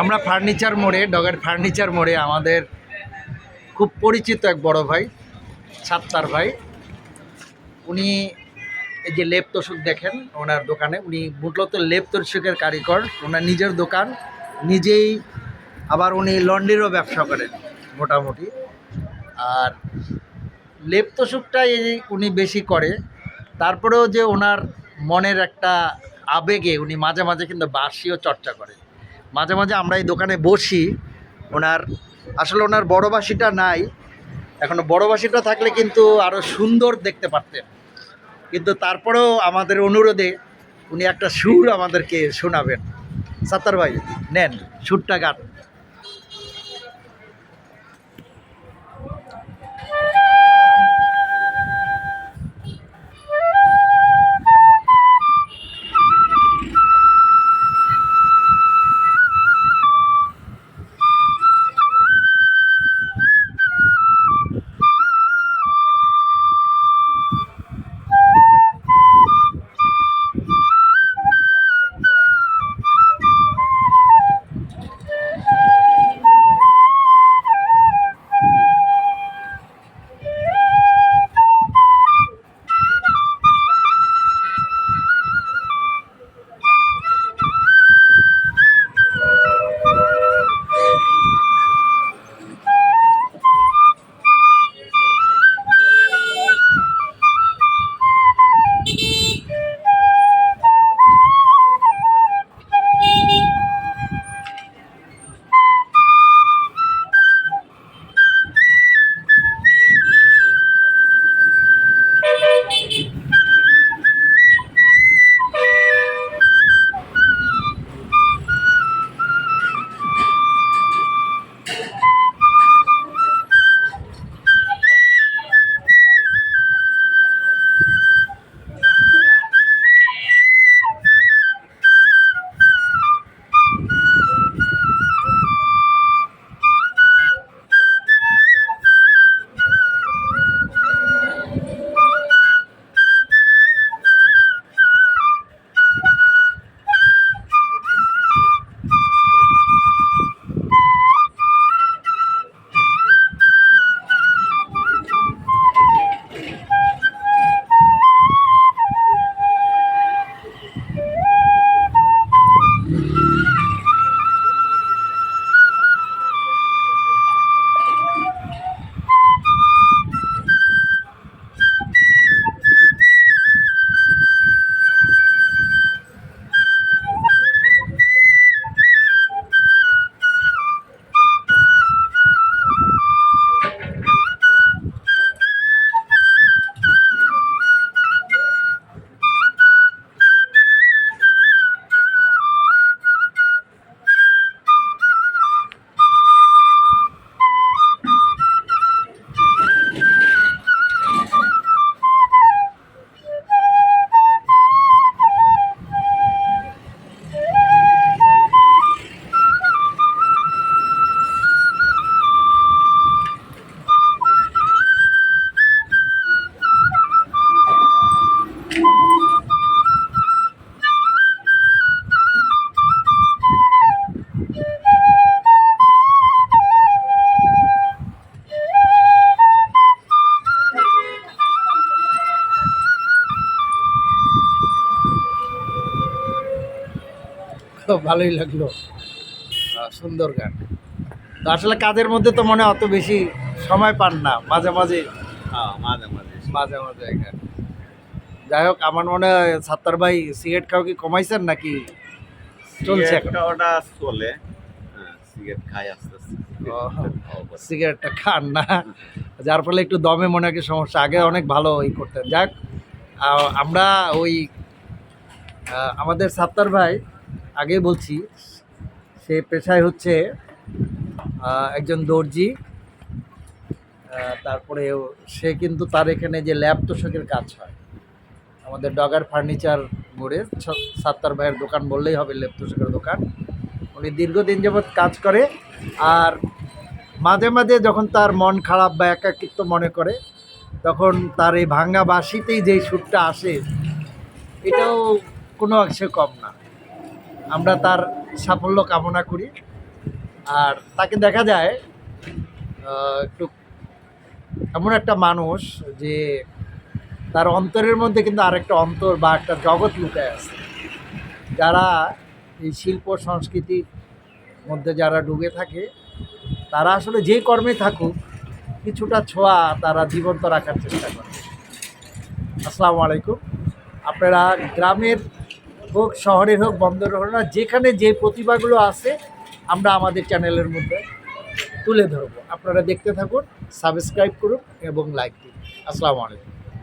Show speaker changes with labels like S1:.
S1: আমরা ফার্নিচার মোড়ে, ডগের ফার্নিচার মোড়ে আমাদের খুব পরিচিত এক বড় ভাই, সাত্তার ভাই। উনি এই যে লেপ তোষক দেখেন ওনার দোকানে, উনি মূলত লেপ তোষকের কারিগর, ওনার নিজের দোকান, নিজেই আবার উনি লন্ড্রিরও ব্যবসা করেন মোটামুটি। আর লেপ তোষকটাই উনি বেশি করে। তারপরেও যে ওনার মনের একটা আবেগে উনি মাঝে মাঝে কিন্তু বাঁশিও চর্চা করে। মাঝে মাঝে আমরা এই দোকানে বসি। ওনার, আসলে ওনার বড়বাসিটা নাই। এখন বড়বাসিটা থাকলে কিন্তু আরও সুন্দর দেখতে পারতেন। কিন্তু তারপরেও আমাদের অনুরোধে উনি একটা সুর আমাদেরকে শোনাবেন। সাত্তার ভাই, নেন, সুরটা গান। তো ভালোই লাগল। সুন্দর গান। তো আসলে কাজের মধ্যে তো মনে অত বেশি সময় পান না মাঝে মাঝে।
S2: হ্যাঁ মাঝে মাঝে।
S1: মাঝে মাঝে যাই হোক আমার মনে হয় সাত্তার ভাই সিগারেট খাও কি কমাইছেন নাকি? চলছে?
S2: ওটা চলে। হ্যাঁ সিগারেট খাই আস্তে আস্তে।
S1: সিগারেটটা খান না। যার ফলে একটু দমে মনে হয় সমস্যা। আগে অনেক ভালো ই করতেন। যাক আমরা ওই আমাদের সাত্তার ভাই আগে বলছি, সে পেশায় হচ্ছে একজন দর্জি। তারপরে সে কিন্তু তার এখানে যে ল্যাব তোষকের কাজ হয়। আমাদের ডগার ফার্নিচার মোড়ে সাত্তার ভাইয়ের দোকান বললেই হবে ল্যাব তোষকের দোকান। উনি দীর্ঘদিন যাবৎ কাজ করে, আর মাঝে মাঝে যখন তার মন খারাপ বা একাকিত্ব মনে করে, তখন তার এই ভাঙ্গা বাঁশিতেই যেই সুরটা আসে, এটাও কোনো অংশে কম না। আমরা তার সাফল্য কামনা করি। আর তাকে দেখা যায় একটু এমন একটা মানুষ যে তার অন্তরের মধ্যে কিন্তু আরেকটা অন্তর বা একটা জগৎ লুকায় আছে। যারা এই শিল্প সংস্কৃতির মধ্যে যারা ডুবে থাকে, তারা আসলে যে কর্মে থাকুক, কিছুটা ছোঁয়া তারা জীবন্ত রাখার চেষ্টা করে। আসসালামু আলাইকুম। আপনারা গ্রামের হোক, শহরের হোক বন্দর হোক, না, যেখানে যে প্রতিভাগুলো আছে, আমরা আমাদের চ্যানেলের মধ্যে তুলে ধরবো। আপনারা দেখতে থাকুন, সাবস্ক্রাইব করুন এবং লাইক দিন। আসসালামু আলাইকুম।